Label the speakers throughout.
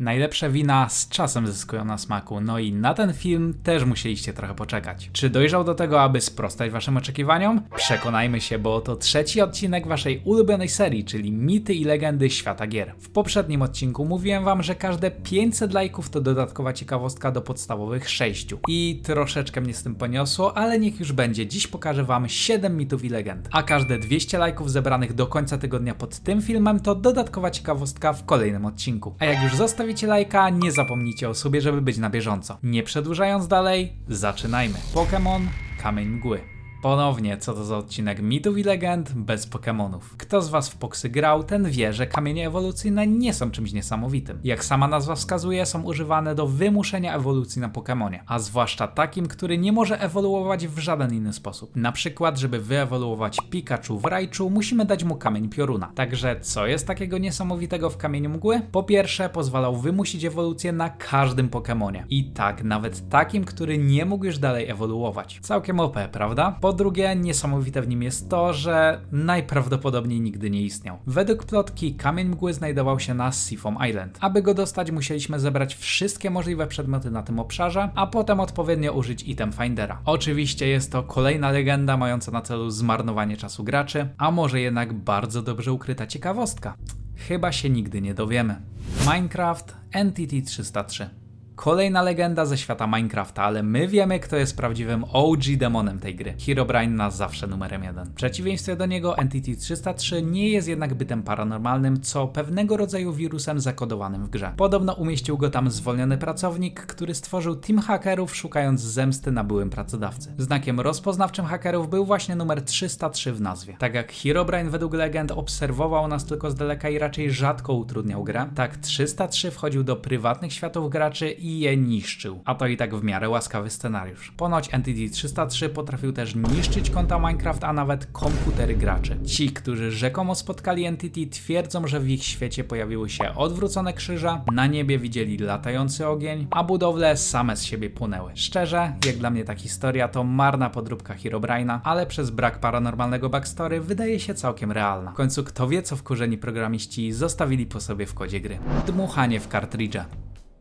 Speaker 1: Najlepsze wina z czasem zyskują na smaku, no i na ten film też musieliście trochę poczekać. Czy dojrzał do tego, aby sprostać waszym oczekiwaniom? Przekonajmy się, bo to trzeci odcinek waszej ulubionej serii, czyli Mity i Legendy Świata Gier. W poprzednim odcinku mówiłem wam, że każde 500 lajków to dodatkowa ciekawostka do podstawowych 6. I troszeczkę mnie z tym poniosło, ale niech już będzie. Dziś pokażę wam 7 mitów i legend. A każde 200 lajków zebranych do końca tygodnia pod tym filmem to dodatkowa ciekawostka w kolejnym odcinku. A jak już zostawicie lajka, nie zapomnijcie o sobie, żeby być na bieżąco. Nie przedłużając dalej, zaczynajmy. Pokémon Kamień Mgły. Ponownie, co to za odcinek mitów i legend bez Pokémonów. Kto z Was w Poksy grał, ten wie, że kamienie ewolucyjne nie są czymś niesamowitym. Jak sama nazwa wskazuje, są używane do wymuszenia ewolucji na Pokémonie, a zwłaszcza takim, który nie może ewoluować w żaden inny sposób. Na przykład, żeby wyewoluować Pikachu w Raichu, musimy dać mu kamień pioruna. Także co jest takiego niesamowitego w kamieniu mgły? Po pierwsze, pozwalał wymusić ewolucję na każdym Pokémonie. I tak, nawet takim, który nie mógł już dalej ewoluować. Całkiem OP, prawda? Po drugie, niesamowite w nim jest to, że najprawdopodobniej nigdy nie istniał. Według plotki kamień mgły znajdował się na Seafoam Island. Aby go dostać, musieliśmy zebrać wszystkie możliwe przedmioty na tym obszarze, a potem odpowiednio użyć item findera. Oczywiście jest to kolejna legenda mająca na celu zmarnowanie czasu graczy, a może jednak bardzo dobrze ukryta ciekawostka. Chyba się nigdy nie dowiemy. Minecraft Entity 303 Kolejna legenda ze świata Minecrafta, ale my wiemy, kto jest prawdziwym OG demonem tej gry. Herobrine na zawsze numerem jeden. W przeciwieństwie do niego, Entity 303 nie jest jednak bytem paranormalnym, co pewnego rodzaju wirusem zakodowanym w grze. Podobno umieścił go tam zwolniony pracownik, który stworzył team hakerów, szukając zemsty na byłym pracodawcy. Znakiem rozpoznawczym hakerów był właśnie numer 303 w nazwie. Tak jak Herobrine według legend obserwował nas tylko z daleka i raczej rzadko utrudniał grę, tak 303 wchodził do prywatnych światów graczy i je niszczył. A to i tak w miarę łaskawy scenariusz. Ponoć Entity 303 potrafił też niszczyć konta Minecraft, a nawet komputery graczy. Ci, którzy rzekomo spotkali Entity, twierdzą, że w ich świecie pojawiły się odwrócone krzyże, na niebie widzieli latający ogień, a budowle same z siebie płonęły. Szczerze, jak dla mnie ta historia to marna podróbka Herobrine'a, ale przez brak paranormalnego backstory wydaje się całkiem realna. W końcu kto wie, co wkurzeni programiści zostawili po sobie w kodzie gry. Dmuchanie w kartridże.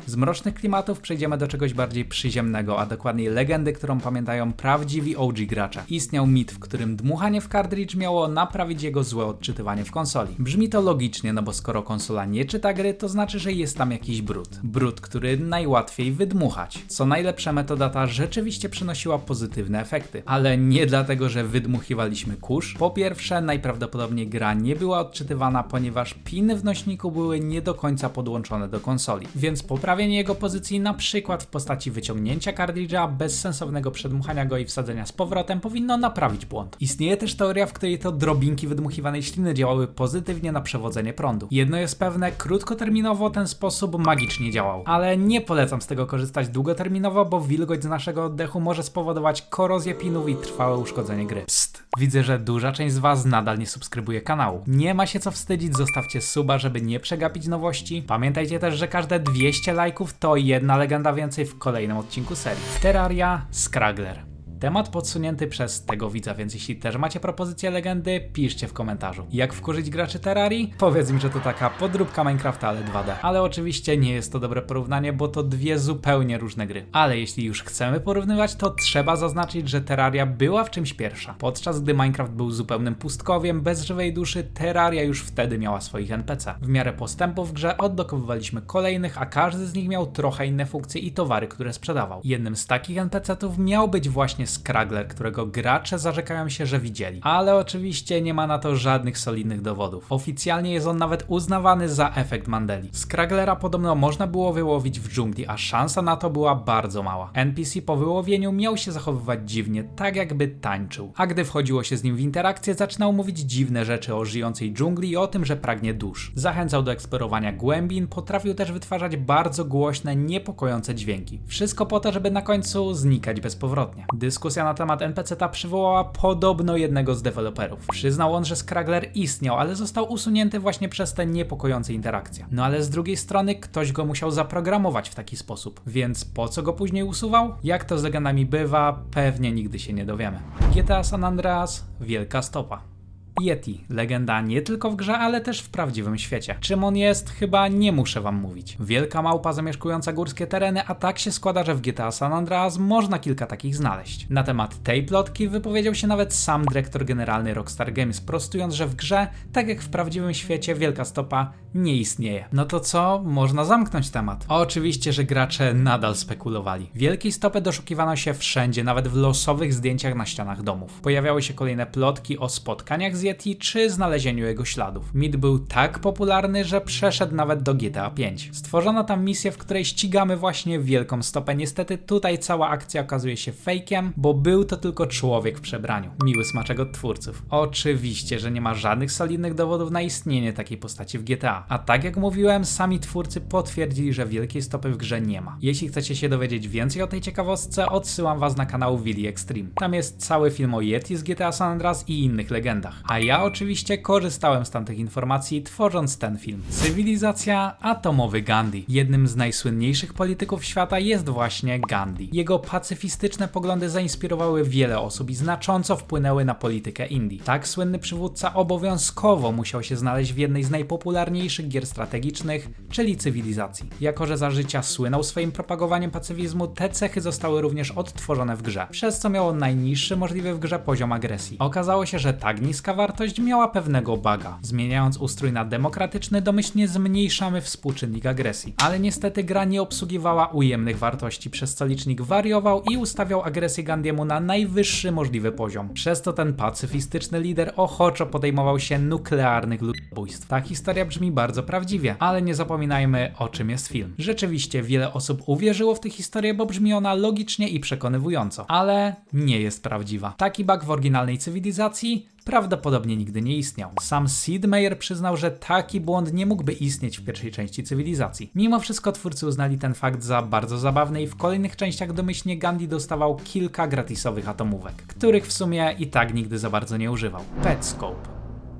Speaker 1: Z mrocznych klimatów przejdziemy do czegoś bardziej przyziemnego, a dokładniej legendy, którą pamiętają prawdziwi OG gracze. Istniał mit, w którym dmuchanie w cartridge miało naprawić jego złe odczytywanie w konsoli. Brzmi to logicznie, no bo skoro konsola nie czyta gry, to znaczy, że jest tam jakiś brud. Brud, który najłatwiej wydmuchać. Co najlepsze, metoda ta rzeczywiście przynosiła pozytywne efekty. Ale nie dlatego, że wydmuchiwaliśmy kurz. Po pierwsze, najprawdopodobniej gra nie była odczytywana, ponieważ piny w nośniku były nie do końca podłączone do konsoli. Więc poprawienie jego pozycji na przykład w postaci wyciągnięcia kartridża bez sensownego przedmuchania go i wsadzenia z powrotem powinno naprawić błąd. Istnieje też teoria, w której to drobinki wydmuchiwanej śliny działały pozytywnie na przewodzenie prądu. Jedno jest pewne, krótkoterminowo ten sposób magicznie działał, ale nie polecam z tego korzystać długoterminowo, bo wilgoć z naszego oddechu może spowodować korozję pinów i trwałe uszkodzenie gry. Psst. Widzę, że duża część z Was nadal nie subskrybuje kanału. Nie ma się co wstydzić, zostawcie suba, żeby nie przegapić nowości. Pamiętajcie też, że każde 200 lajków to jedna legenda więcej w kolejnym odcinku serii. Terraria Scraggler. Temat podsunięty przez tego widza, więc jeśli też macie propozycje legendy, piszcie w komentarzu. Jak wkurzyć graczy Terrarii? Powiedz mi, że to taka podróbka Minecrafta, ale 2D. Ale oczywiście nie jest to dobre porównanie, bo to dwie zupełnie różne gry. Ale jeśli już chcemy porównywać, to trzeba zaznaczyć, że Terraria była w czymś pierwsza. Podczas gdy Minecraft był zupełnym pustkowiem, bez żywej duszy, Terraria już wtedy miała swoich NPC. W miarę postępu w grze odblokowywaliśmy kolejnych, a każdy z nich miał trochę inne funkcje i towary, które sprzedawał. Jednym z takich NPC-ów miał być właśnie Scraggler, którego gracze zarzekają się, że widzieli. Ale oczywiście nie ma na to żadnych solidnych dowodów. Oficjalnie jest on nawet uznawany za efekt Mandeli. Scragglera podobno można było wyłowić w dżungli, a szansa na to była bardzo mała. NPC po wyłowieniu miał się zachowywać dziwnie, tak jakby tańczył. A gdy wchodziło się z nim w interakcję, zaczynał mówić dziwne rzeczy o żyjącej dżungli i o tym, że pragnie dusz. Zachęcał do eksplorowania głębin, potrafił też wytwarzać bardzo głośne, niepokojące dźwięki. Wszystko po to, żeby na końcu znikać bezpowrotnie. Dyskusja na temat NPC-ta przywołała podobno jednego z deweloperów. Przyznał on, że Scraggler istniał, ale został usunięty właśnie przez te niepokojące interakcje. No ale z drugiej strony ktoś go musiał zaprogramować w taki sposób, więc po co go później usuwał? Jak to z legendami bywa, pewnie nigdy się nie dowiemy. GTA San Andreas, wielka stopa. Yeti, legenda nie tylko w grze, ale też w prawdziwym świecie. Czym on jest, chyba nie muszę wam mówić. Wielka małpa zamieszkująca górskie tereny, a tak się składa, że w GTA San Andreas można kilka takich znaleźć. Na temat tej plotki wypowiedział się nawet sam dyrektor generalny Rockstar Games, prostując, że w grze, tak jak w prawdziwym świecie, wielka stopa nie istnieje. No to co? Można zamknąć temat. Oczywiście, że gracze nadal spekulowali. Wielkiej stopy doszukiwano się wszędzie, nawet w losowych zdjęciach na ścianach domów. Pojawiały się kolejne plotki o spotkaniach z Yeti czy znalezieniu jego śladów. Mit był tak popularny, że przeszedł nawet do GTA V. Stworzono tam misję, w której ścigamy właśnie wielką stopę. Niestety tutaj cała akcja okazuje się fejkiem, bo był to tylko człowiek w przebraniu. Miły smaczek od twórców. Oczywiście, że nie ma żadnych solidnych dowodów na istnienie takiej postaci w GTA. A tak jak mówiłem, sami twórcy potwierdzili, że wielkiej stopy w grze nie ma. Jeśli chcecie się dowiedzieć więcej o tej ciekawostce, odsyłam was na kanał Willy Extreme. Tam jest cały film o Yeti z GTA San Andreas i innych legendach. A ja oczywiście korzystałem z tamtych informacji, tworząc ten film. Cywilizacja Atomowy Gandhi. Jednym z najsłynniejszych polityków świata jest właśnie Gandhi. Jego pacyfistyczne poglądy zainspirowały wiele osób i znacząco wpłynęły na politykę Indii. Tak słynny przywódca obowiązkowo musiał się znaleźć w jednej z najpopularniejszych gier strategicznych, czyli cywilizacji. Jako, że za życia słynął swoim propagowaniem pacyfizmu, te cechy zostały również odtworzone w grze, przez co miał on najniższy możliwy w grze poziom agresji. Okazało się, że tak niska miała pewnego buga. Zmieniając ustrój na demokratyczny, domyślnie zmniejszamy współczynnik agresji. Ale niestety gra nie obsługiwała ujemnych wartości, przez co licznik wariował i ustawiał agresję Gandiemu na najwyższy możliwy poziom. Przez to ten pacyfistyczny lider ochoczo podejmował się nuklearnych ludobójstw. Ta historia brzmi bardzo prawdziwie, ale nie zapominajmy o czym jest film. Rzeczywiście wiele osób uwierzyło w tę historię, bo brzmi ona logicznie i przekonywująco, ale nie jest prawdziwa. Taki bug w oryginalnej cywilizacji prawdopodobnie nigdy nie istniał. Sam Sid Meier przyznał, że taki błąd nie mógłby istnieć w pierwszej części cywilizacji. Mimo wszystko twórcy uznali ten fakt za bardzo zabawny i w kolejnych częściach domyślnie Gandhi dostawał kilka gratisowych atomówek, których w sumie i tak nigdy za bardzo nie używał. Petscope.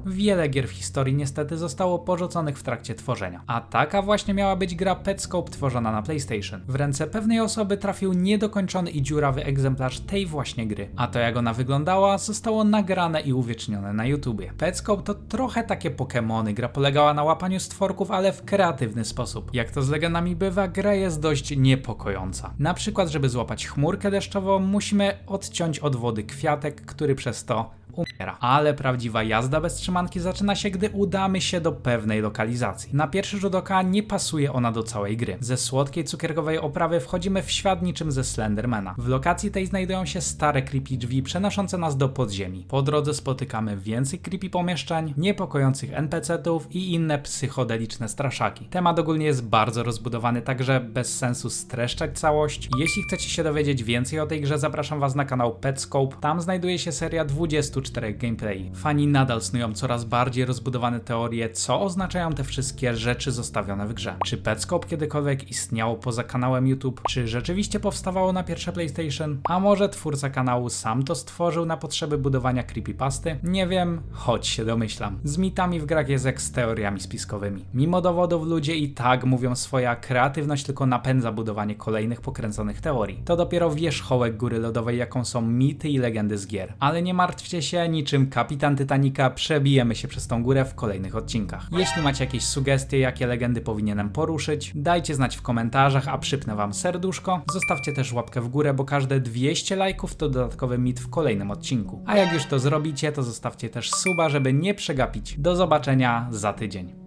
Speaker 1: Wiele gier w historii niestety zostało porzuconych w trakcie tworzenia. A taka właśnie miała być gra Petscope tworzona na PlayStation. W ręce pewnej osoby trafił niedokończony i dziurawy egzemplarz tej właśnie gry. A to jak ona wyglądała zostało nagrane i uwiecznione na YouTubie. Petscope to trochę takie Pokémony. Gra polegała na łapaniu stworków, ale w kreatywny sposób. Jak to z legendami bywa, gra jest dość niepokojąca. Na przykład, żeby złapać chmurkę deszczową, musimy odciąć od wody kwiatek, który przez to umiera. Ale prawdziwa jazda bez trzymanki zaczyna się, gdy udamy się do pewnej lokalizacji. Na pierwszy rzut oka nie pasuje ona do całej gry. Ze słodkiej cukierkowej oprawy wchodzimy w świat niczym ze Slendermana. W lokacji tej znajdują się stare creepy drzwi przenoszące nas do podziemi. Po drodze spotykamy więcej creepy pomieszczeń, niepokojących NPC-ów i inne psychodeliczne straszaki. Temat ogólnie jest bardzo rozbudowany, także bez sensu streszczać całość. Jeśli chcecie się dowiedzieć więcej o tej grze, zapraszam was na kanał Petscope. Tam znajduje się seria 24 gameplay. Fani nadal snują coraz bardziej rozbudowane teorie, co oznaczają te wszystkie rzeczy zostawione w grze. Czy Petscope kiedykolwiek istniało poza kanałem YouTube? Czy rzeczywiście powstawało na pierwsze PlayStation? A może twórca kanału sam to stworzył na potrzeby budowania creepypasty? Nie wiem, choć się domyślam. Z mitami w grach jest jak z teoriami spiskowymi. Mimo dowodów ludzie i tak mówią swoja kreatywność tylko napędza budowanie kolejnych pokręconych teorii. To dopiero wierzchołek góry lodowej, jaką są mity i legendy z gier. Ale nie martwcie się, niczym kapitan Titanica przebijemy się przez tą górę w kolejnych odcinkach. Jeśli macie jakieś sugestie, jakie legendy powinienem poruszyć, dajcie znać w komentarzach, a przypnę wam serduszko. Zostawcie też łapkę w górę, bo każde 200 lajków to dodatkowy mit w kolejnym odcinku. A jak już to zrobicie, to zostawcie też suba, żeby nie przegapić. Do zobaczenia za tydzień.